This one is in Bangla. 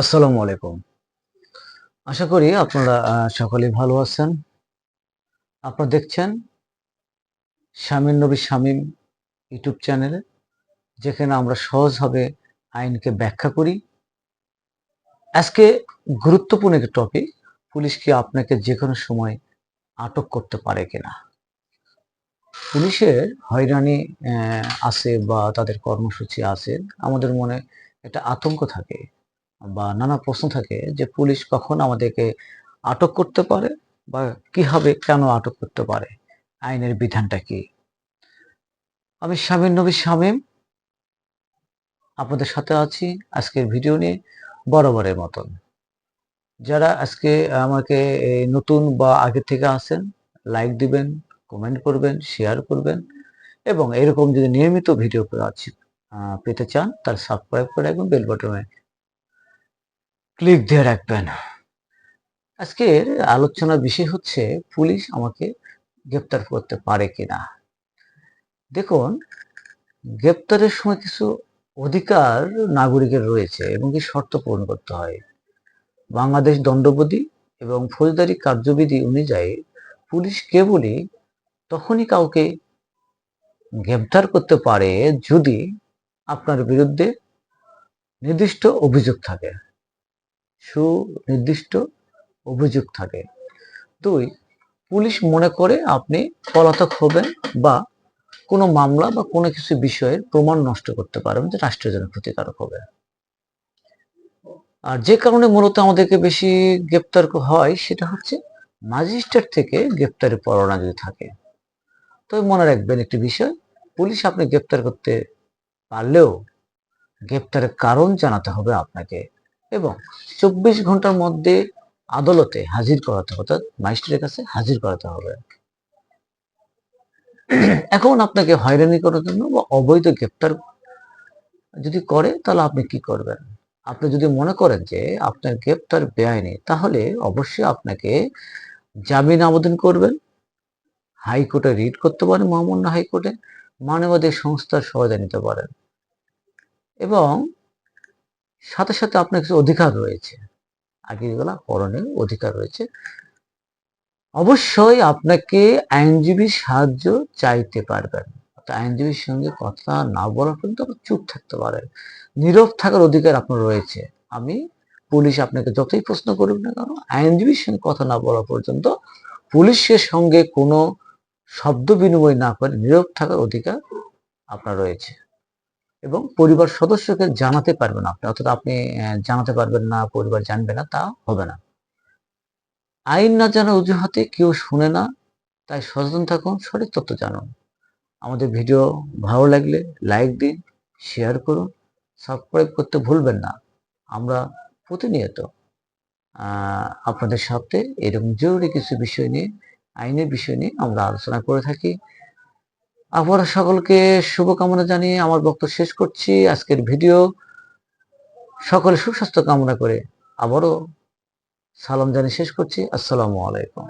আসসালামু আলাইকুম। আশা করি আপনারা সকলেই ভালো আছেন। আপনারা দেখছেন শামীম নবী শামীম ইউটিউব চ্যানেলে, যেখানে আমরা সহজভাবে আইনকে ব্যাখ্যা করি। আজকে গুরুত্বপূর্ণ একটি টপিক পুলিশ কি আপনাকে যে কোনো সময় আটক করতে পারে কিনা? পুলিশের হয়রানি আছে বা তাদের কর্মসূচি আছে, আমাদের মনে একটা আতঙ্ক থাকে। বা নানা প্রশ্ন থাকে যে পুলিশ কখন আমাদেরকে আটক করতে পারে বা কীভাবে কেন আটক করতে পারে? আইনের বিধানটা কি? আমি শামীম নবী শামীম, আপনাদের সাথে আছি আজকের ভিডিও নিয়ে বরাবরের মতন। যারা আজকে আমাকে নতুন বা আগে থেকে আছেন লাইক দিবেন কমেন্ট করবেন শেয়ার করবেন এবং এরকম যদি নিয়মিত ভিডিও আছে পেতে চান, তাহলে সাবস্ক্রাইব করে রাখবেন বেল বাটনে ক্লিক দিয়ে রাখবেন। আজকের আলোচনার বিষয় হচ্ছে, পুলিশ আমাকে গ্রেপ্তার করতে পারে কিনা? দেখুন, গ্রেপ্তারের সময় কিছু অধিকার নাগরিকের রয়েছে এবং কি শর্ত পূরণ করতে হয়। বাংলাদেশ দণ্ডবিধি এবং ফৌজদারি কার্যবিধি অনুযায়ী পুলিশ কেবলই তখনই কাউকে গ্রেপ্তার করতে পারে যদি আপনার বিরুদ্ধে নির্দিষ্ট অভিযোগ থাকে। সুনির্দিষ্ট অভিযোগ থাকে। দুই, পুলিশ মনে করে আপনি পলাতক হবেন বা কোনো মামলা বা কোনো কিছু বিষয়ের প্রমাণ নষ্ট করতে পারবেন যে রাষ্ট্রের জন্য ক্ষতিকারক হবে। আর যে কারণে মূলত আমাদেরকে বেশি গ্রেপ্তার হয় সেটা হচ্ছে ম্যাজিস্ট্রেট থেকে গ্রেপ্তারি পরোয়ানা যদি থাকে। তবে মনে রাখবেন একটি বিষয়, পুলিশ আপনি গ্রেপ্তার করতে পারলেও গ্রেপ্তারের কারণ জানাতে হবে আপনাকে। এবং চব্বিশ ঘণ্টার মধ্যে আদালতে হাজির করাতে অর্থাৎ ম্যাজিস্ট্রেটের কাছে হাজির করাতে হবে। এখন আপনাকে হয়রানি করার জন্য বা অবৈধ গ্রেপ্তার যদি করে, তাহলে আপনি কি করবেন? আপনি যদি মনে করেন যে আপনার গ্রেপ্তার বেআইনি, তাহলে অবশ্যই আপনাকে জামিন আবেদন করবেন। হাইকোর্টে রিট করতে পারেন, মহামান্য হাইকোর্টে মানবাধিক সংস্থার সহায়তা নিতে পারেন। এবং সাথে সাথে আপনার কিছু অধিকার রয়েছে। আগে যেগুলা করণীয় অধিকার রয়েছে। অবশ্যই আপনাকে আইনজীবীর সাহায্য চাইতে পারবেন। আইনজীবীর সঙ্গে কথা না বলা পর্যন্ত চুপ থাকতে পারেন। নীরব থাকার অধিকার আপনার রয়েছে। আমি, পুলিশ আপনাকে যতই প্রশ্ন করুক না কেন, আইনজীবীর সঙ্গে কথা না বলা পর্যন্ত পুলিশের সঙ্গে কোনো শব্দ বিনিময় না করে নীরব থাকার অধিকার আপনার রয়েছে। এবং পরিবার সদস্যকে জানাতে পারবেন আপনি, অর্থাৎ আপনি জানাতে পারবেন না, পরিবার জানবে না, তা হবে না। আইন না জানার অজুহাতে কেউ শুনে না, তাই সচেতন থাকুন, সঠিক তথ্য জানুন। আমাদের ভিডিও ভালো লাগলে লাইক দিন, শেয়ার করুন, সাবস্ক্রাইব করতে ভুলবেন না। আমরা প্রতিনিয়ত আপনাদের সাথে এরকম জরুরি কিছু বিষয় নিয়ে, আইনের বিষয় নিয়ে আমরা আলোচনা করে থাকি। আপনারা সকলকে শুভকামনা জানিয়ে আমার বক্তব্য শেষ করছি। আজকের ভিডিও সকলে সুস্বাস্থ্য কামনা করে আবারও সালাম জানিয়ে শেষ করছি। আসসালামু আলাইকুম।